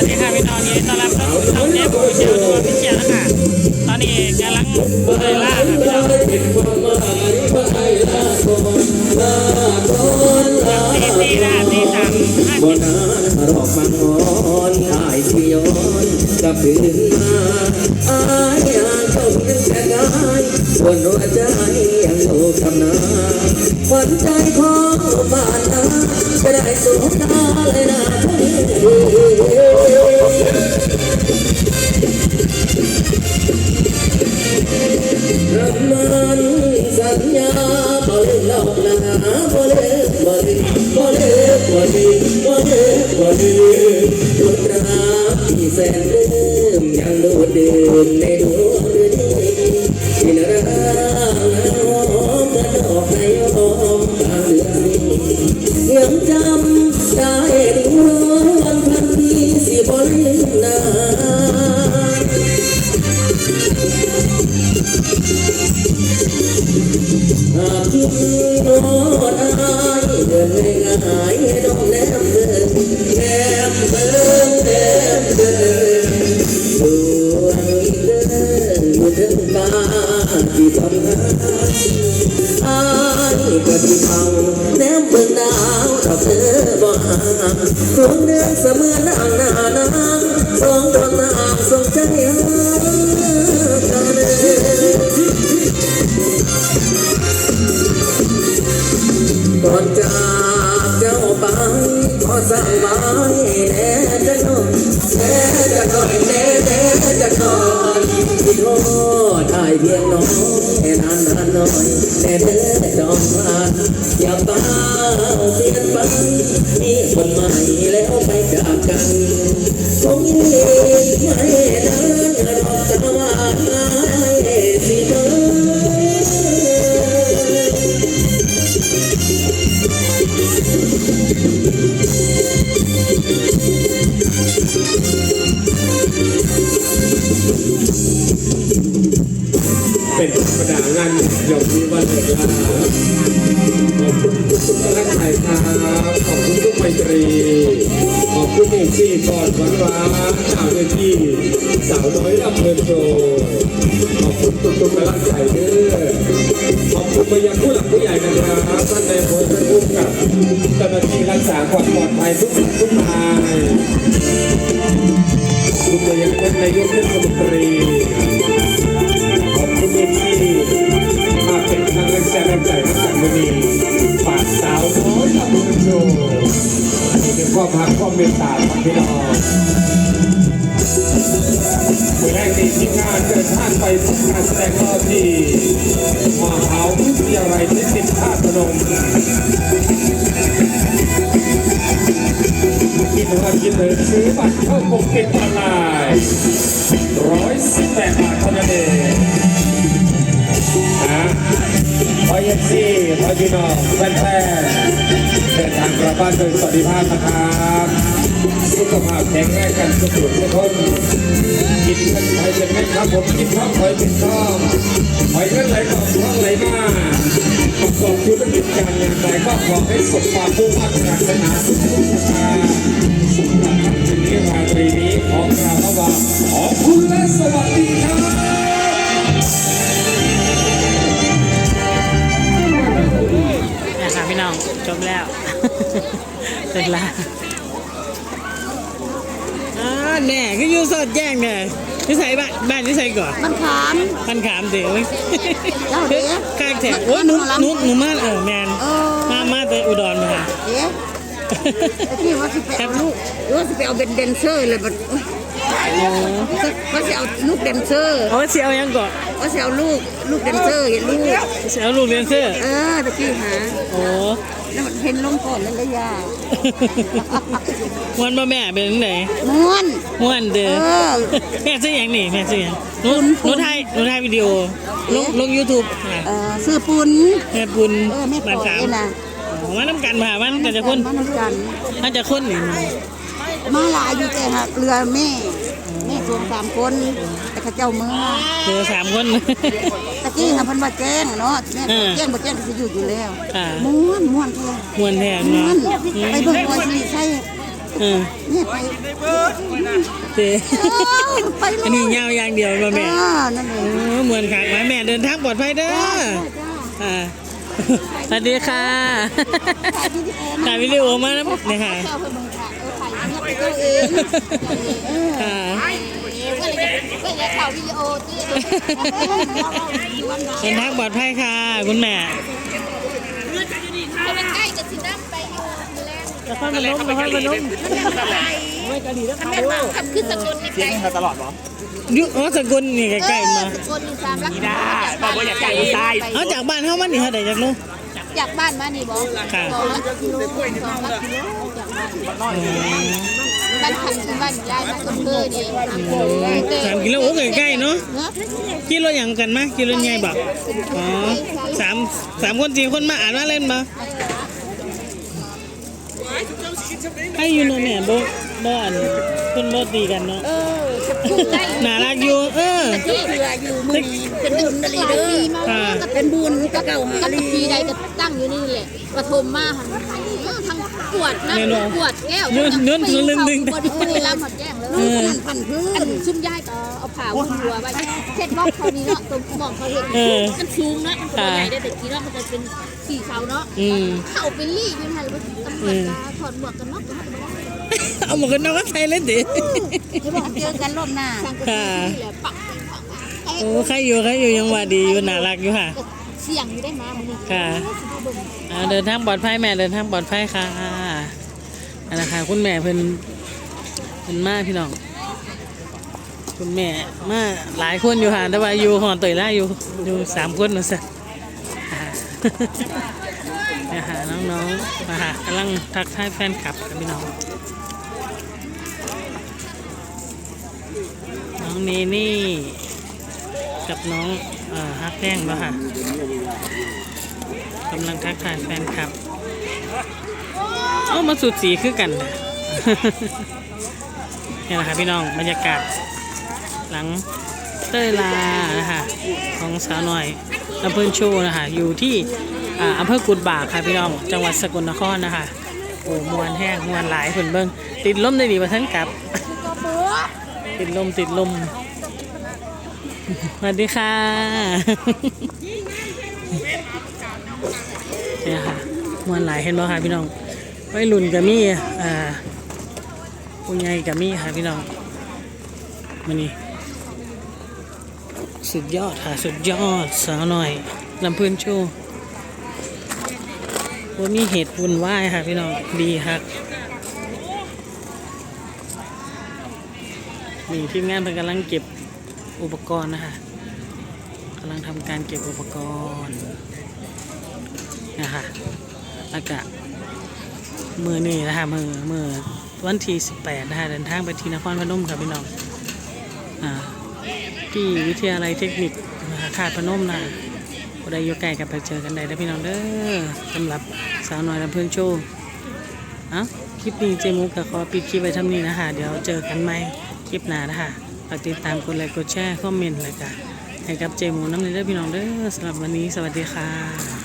วัสดีค่ะพี่น้อนนี้ตอนรับเข้าสู่ช่องเจ๊ปูเชียวตัวพี่เชียวนะคะตอนนี้กำลังเลยล่าค่ะพี่น้องตีตีนะตีสามห้าบสิบ มยที่ย้อนกลับคืนมาอายอยากเข้าเพียงแต่ได้บนหัวใจยังโลกทำนาหวันใจของบ้านนาจะได้สุขตาเลยนะรับ ดูดดื่มในดวงฤดีที่นรา ที่ทำงานอายก็ที่เผาแนมเบิ่งดาวถ้าเธอบ่ห่างดวงเรื่องเสมือนนางนา อจอมมันอย่าเป้าเปลี่ยนไปมีคนใหม่แล้วไปจากกันคงยิ่งไม่นา ทุกทุกท่านไทยครับขอบคุณทุกไมตรี ขอบคุณเองซี่ก่อนวันวานชาวเวทีสาวน้อยลำเพลินโชว์ขอบคุณทุกทุกกำลังใจเด้อขอบคุณไปยังผู้หลักผู้ใหญ่นะครับท่านในายอำเภอท่านผู้กับเจ้าหน้าที่รักษาความปลอดภัยทุกทุกทายขอบคุณไปยังท่านนายกเทศมนตรีขอบคุณที่มาเป็นกำลังใจแรงใจให้กับมือนี้ ความพักความเมตตาของพี่น้องเมื่อแรกนี้ทีมงานเดินทางไปทำการแสดงรอบที่มหาวิทยาลัยเทคนิคท่าพนมกินหากินเลยซื้อบัตรเข้ากรมเก็บออนไลน์ร้อยสิบแปดบาทเท่านั้นเองนะ พอเย็นซี่พอพี่น้องแฟนๆเดินทางกลับบ้านโดยสวัสดิภาพนะครับสุขภาพแข็งแรงกันทุกคนทุกคนกินเงินไปเป็นแม่ครับผมกินท้องคอยเป็นท้องคอยเงินไหลออกท้องไหลมาประกอบธุรกิจการงานใดก็ขอให้สมความมุ่งมั่นปรารถนาสุขภาพสำหรับค่ำคืนนี้ราตรีนี้ขอกราบว่าขอบคุณและสวัสดี จบแล้วเสร็จแล้วอ่าแน่ก็อยู่สอดแจ้งแน่นิสัยบ้านบ้านนิสัยก่อนมันขามพันขามเดี๋ยวเจ้าเด้อข้างแถวโอ้ยหนูหนูหนูมาเออแมนเออมามาแต่อุดรมาค่ะเอ๊ะแต่ที่ว่าสิไปเอาลูกว่าสิไปเอาเป็นแดนเซอร์เลยบัด ว่าสิเอาลูกแดนเซอร์เอาเสียเอายังก่อนว่าสิเอาลูกลูกแดนเซอร์เห็นลูก เสียเอาลูกเรียนเสื้อเออตะกี้หาโอ้แล้วมันเห็นลงก่อนแล้วระยะวันมาแม่เป็นจังไหนม้วน ม่วนเด้อเออ แม่ซื้อหยังนี่แม่ซื้อหยังหนูคุณหนูถ่ายหนูถ่ายวิดีโอลงลง YouTube ค่ะ เออซื้อปุนแม่บุญเออแม่ปบ้านล่อยสามนะอ๋อมาน้ำกันมาบ้านกันจะคนมาน้ำกัน น่าจะคนนี่มาหลายอยู่แต่หักเรือแม่แม่ สองสามคนแต่เข้าเจ้าเมืองเจอสามคน ตะกี้ค่ะเพันว่าแจ้งเนาะแม่เออแจ้งบ่แจ้งก็สิอยู่อยู่แล้วค่ะม้วนม้วนแท้มวนแทนม้วเนาะนไปเบิ่งว่าสิใช่เออเนี่ยไปเจ๊ไปอันนี้ยาวอย่างเดียวมาแม่อ่านั่นเอเองอเหมือนขากไว้แม่เดินทางปลอดภัยเด้ออ่าสวัสดีค่ะถ่ายวิดีโอมาแล้วนี่ค่ะ เจ้าเพิ่นบังคับเออถ่ายเงียบไปตัวเองค่ะก็เลยก็ เลยข่าววิดีโอที่เดินทางปลอดภัยค่ะ คุณแม่มันใกล้จะสิน้ำไปอยู่มือแรกจะค่อยมาล้มจะค่อยมาล้มขับขึ้นสกลนี่ไกลยุอ๋อสกุลนี่ใกล้ๆมาสกลนี่สามลักได้บอกว่าอยากไก่ผู้ชายเอาจากบ้านเข้ามานี่เท่าไหร่จากนู้นจากบ้านมานี่บอกค่ะสองลักกิโลสองลักกิโลจากบ้าน บ้านขันคือบ้านยายบ้านก็เพื่อนี่สามกิโลโอ้ใกล้ๆเนาะเนาะกิโลอย่างกันมากิโลใหญ่บอกอ๋อสามสามคนสี่คนมาอ่านว่าเล่นมาให้อยู่เนาะแม่บ่บ่อันคนบ่ตีกันเนาะเออคือไล่น่ารักอยู่เออที่เรืออยู่มือนี้เป็นบุญนาลีเด้อค่ะก็เป็นบุญก็เก่าหาลีปีใดก็ตั้งอยู่นี่แหละปฐมมาหัน ทั้งปวดนะปวดแก้วบริลำหัดแจ้งเลยพันพื้นชุ่มย่ายก็เอาผ่าหัวไว้เช็ดรอบเขานี้เนาะตรงมองเขาเห็นมันสูงเนาะมันตัวใหญ่ได้แต่กี้เนาะมันจะเป็นสีขาวเนาะอืมเข่าเป็นลี่ยังไงว่าตำรวจมาถอดหมวกกันน็อกก็ไม่ได้เอาหมวกกันน็อกก็ใส่เลยดิจะบอกเจอกันรอบหน้าช่างก็นี่แหละปักโอ้ใครอยู่ใครอยู่ยังว่าดีอยู่น่ารักอยู่ค่ะเสี่ยงอยู่ได้มามันนี่ค่ะอ่าเดินทางปลอดภัยแม่เดินทางปลอดภัยค่ะ อันนะคะคุณแม่เพิ่นเพิ่นมาพี่น้อง คุณแม่มาหลายคนอยู่ค่ะแต่ว่าอยู่หอนเตยล่าอยู่อยู่สามคนนะสิอาเนี่ยค่ะน้องๆมาค่ะกำลังทักทายแฟนคลับกันพี่น้อง น้องเนนี่กับน้องฮักแป้งแล้วค่ะกำลังทักทายแฟนคลับ เอามาสุดสีคือกันนะเนี่ยแหละค่ะพี่น้องบรรยากาศ หลังเต้ยลานะคะของสาวหน่อยอำเภอโชว์นะคะอยู่ที่อำเภอกุดบากค่ะพี่น้องจังหวัดสกลนครนะคะโอ้มวนแห้งมวนหลายคนเบิ้งติดลมได้ดีมาทั้งกลับ ติดลมติดลมสวัสดีค่ะเนี่ยค่ะมวนหลายเห็นบ่ค่ะพี่น้อง วัยรุ่นกับมีอ่าผู้ใหญ่กับมีค่ะพี่น้องมานี่สุดยอดค่ะสุดยอดสาวหน่อยลำพื่อนโชว์ว่ามีเหตุวุ่นวายค่ะพี่น้องดีค่ะนี่ทีมงานเป็นกำลังเก็บอุปกรณ์นะคะกำลังทำการเก็บอุปกรณ์นะคะแล้วก็ มือนี่นะคะมือมือวันที่18นะคะเดินทางไปที่นครพนมค่ะพี่น้องอ่าที่วิทยาลัยเทคนิคมหาขาดพนมนะก็ได้ยู่ใกล้กับไปเจอกันได้แล้วพี่น้องเด้อสำหรับสาวน้อยลำเพื่อนโชว์อ้าคลิปนี้เจมูกับขอปิดคลิปไว้ท่านี้นะคะเดี๋ยวเจอกันใหม่คลิปหน้านะคะฝากติดตามกดไลค์กดแชร์คอมเมนต์เลยค่ะให้กับเจมูน้ำเด้อพี่น้องเด้อสำหรับวันนี้สวัสดีค่ะ